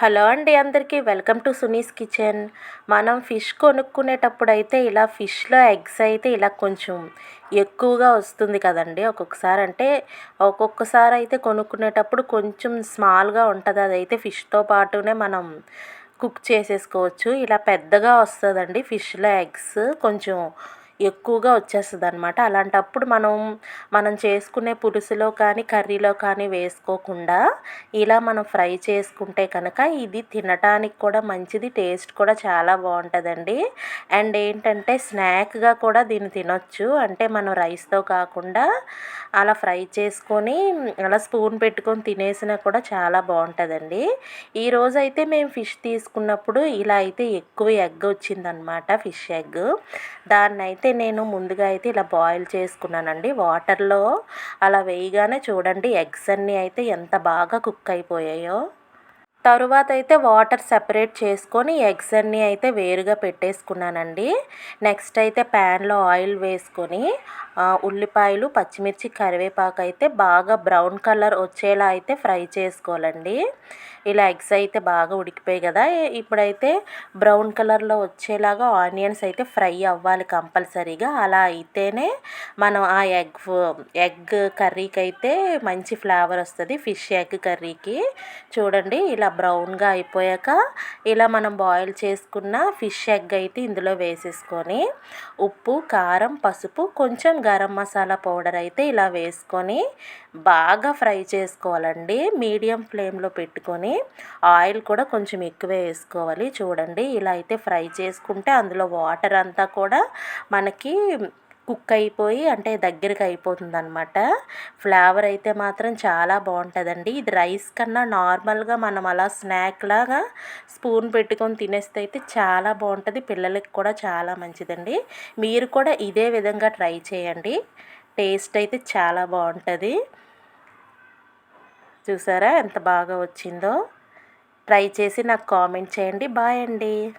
Hello అండి అందరికీ welcome to Suni's kitchen. మనం ఫిష్ కొనుక్కునేటప్పుడు అయితే ఇలా ఫిష్లో ఎగ్స్ అయితే ఇలా కొంచెం ఎక్కువగా వస్తుంది కదండి. ఒక్కొక్కసారి అంటే ఒక్కొక్కసారి అయితే కొనుక్కునేటప్పుడు కొంచెం స్మాల్గా ఉంటుంది. అదైతే ఫిష్తో పాటునే మనం కుక్ చేసేసుకోవచ్చు. ఇలా పెద్దగా వస్తుందండి ఫిష్లో ఎగ్స్. కొంచెం ఎక్కువగా వచ్చేస్తుంది అనమాట అలాంటప్పుడు మనం మనం చేసుకునే పులుసులో కానీ కర్రీలో కానీ వేసుకోకుండా ఇలా మనం ఫ్రై చేసుకుంటే కనుక ఇది తినడానికి కూడా మంచిది టేస్ట్ కూడా చాలా బాగుంటుందండి. అండ్ ఏంటంటే స్నాక్గా కూడా దీన్ని తినొచ్చు. అంటే మనం రైస్తో కాకుండా అలా ఫ్రై చేసుకొని అలా స్పూన్ పెట్టుకొని తినేసినా కూడా చాలా బాగుంటుందండి. ఈరోజు అయితే మేము ఫిష్ తీసుకున్నప్పుడు ఇలా అయితే ఎక్కువ ఎగ్ వచ్చిందనమాట ఫిష్ ఎగ్. దాన్ని అయితే అయితే నేను ముందుగా అయితే ఇలా బాయిల్ చేసుకున్నానండి. వాటర్లో అలా వేయగానే చూడండి ఎగ్స్ అన్నీ అయితే ఎంత బాగా కుక్ అయిపోయాయో. తరువాత అయితే వాటర్ సెపరేట్ చేసుకొని ఎగ్స్ అన్నీ అయితే వేరుగా పెట్టేసుకున్నానండి. నెక్స్ట్ అయితే ప్యాన్లో ఆయిల్ వేసుకొని ఉల్లిపాయలు పచ్చిమిర్చి కరివేపాకు అయితే బాగా బ్రౌన్ కలర్ వచ్చేలా అయితే ఫ్రై చేసుకోవాలండి. ఇలా ఎగ్స్ అయితే బాగా ఉడికిపోయాయి కదా. ఇప్పుడైతే బ్రౌన్ కలర్లో వచ్చేలాగా ఆనియన్స్ అయితే ఫ్రై అవ్వాలి కంపల్సరీగా. అలా అయితేనే మనం ఆ ఎగ్ ఎగ్ కర్రీకి అయితే మంచి ఫ్లేవర్ వస్తుంది. ఫిష్ ఎగ్ కర్రీకి. చూడండి ఇలా బ్రౌన్గా అయిపోయాక ఇలా మనం బాయిల్ చేసుకున్న ఫిష్ ఎగ్ అయితే ఇందులో వేసేసుకొని ఉప్పు కారం పసుపు కొంచెం గరం మసాలా పౌడర్ అయితే ఇలా వేసుకొని బాగా ఫ్రై చేసుకోవాలండి. మీడియం ఫ్లేమ్లో పెట్టుకొని ఆయిల్ కూడా కొంచెం ఎక్కువే వేసుకోవాలి. చూడండి ఇలా అయితే ఫ్రై చేసుకుంటే అందులో వాటర్ అంతా కూడా మనకి కుక్ అయిపోయి అంటే దగ్గరికి అయిపోతుంది అనమాట ఫ్లేవర్ అయితే మాత్రం చాలా బాగుంటుందండి. ఇది రైస్ కన్నా నార్మల్గా మనం అలా స్నాక్ లాగా స్పూన్ పెట్టుకొని తినేస్తే అయితే చాలా బాగుంటుంది. పిల్లలకి కూడా చాలా మంచిదండి. మీరు కూడా ఇదే విధంగా ట్రై చేయండి. టేస్ట్ అయితే చాలా బాగుంటుంది. చూసారా ఎంత బాగా వచ్చిందో? ట్రై చేసి నాకు కామెంట్ చేయండి. బాయ్ అండి.